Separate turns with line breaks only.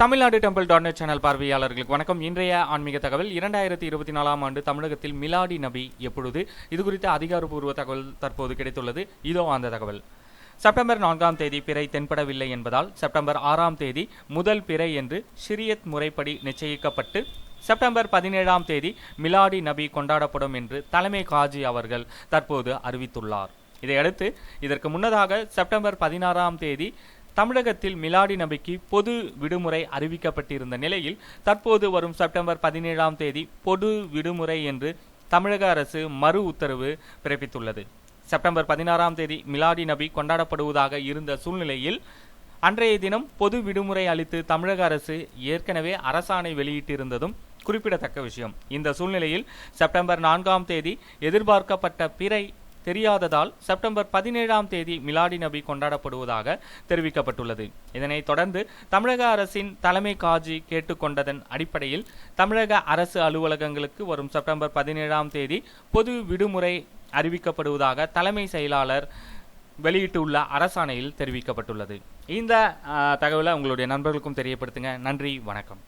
Tamil Nadu temple dot net channel பார்வையாளர்களுக்கு வணக்கம். இன்றைய ஆன்மீக தகவல் இரண்டாயிரத்தி இருபத்தி நாலாம் ஆண்டு தமிழகத்தில் மிலாடி நபி எப்பொழுது? இது குறித்த அதிகாரப்பூர்வ தகவல் தற்போது கிடைத்துள்ளது. இதோ அந்த தகவல். செப்டம்பர் நான்காம் தேதி பிறை தென்படவில்லை என்பதால் செப்டம்பர் ஆறாம் தேதி முதல் பிறை என்று ஷிரியத் முறைப்படி நிச்சயிக்கப்பட்டு செப்டம்பர் பதினேழாம் தேதி மிலாடி நபி கொண்டாடப்படும் என்று தலைமை காஜி அவர்கள் தற்போது அறிவித்துள்ளார். இதையடுத்து இதற்கு முன்னதாக செப்டம்பர் பதினாறாம் தேதி தமிழகத்தில் மிலாடி நபிக்கு பொது விடுமுறை அறிவிக்கப்பட்டிருந்த நிலையில் தற்போது வரும் செப்டம்பர் பதினேழாம் தேதி பொது விடுமுறை என்று தமிழக அரசு மறு உத்தரவு பிறப்பித்துள்ளது. செப்டம்பர் பதினாறாம் தேதி மிலாடி நபி கொண்டாடப்படுவதாக இருந்த சூழ்நிலையில் அன்றைய தினம் பொது விடுமுறை அளித்து தமிழக அரசு ஏற்கனவே அரசாணை வெளியிட்டிருந்ததும் குறிப்பிடத்தக்க விஷயம். இந்த சூழ்நிலையில் செப்டம்பர் நான்காம் தேதி எதிர்பார்க்கப்பட்ட பிறை தெரியாததால் செப்டம்பர் பதினேழாம் தேதி மிலாடி நபி கொண்டாடப்படுவதாக தெரிவிக்கப்பட்டுள்ளது. இதனைத் தொடர்ந்து தமிழக அரசின் தலைமை காஜி கேட்டுக்கொண்டதன் அடிப்படையில் தமிழக அரசு அலுவலகங்களுக்கு வரும் செப்டம்பர் பதினேழாம் தேதி பொது விடுமுறை அறிவிக்கப்படுவதாக தலைமை செயலாளர் வெளியிட்டுள்ள அரசாணையில் தெரிவிக்கப்பட்டுள்ளது. இந்த தகவலை உங்களுடைய நண்பர்களுக்கும் தெரியப்படுத்துங்க. நன்றி வணக்கம்.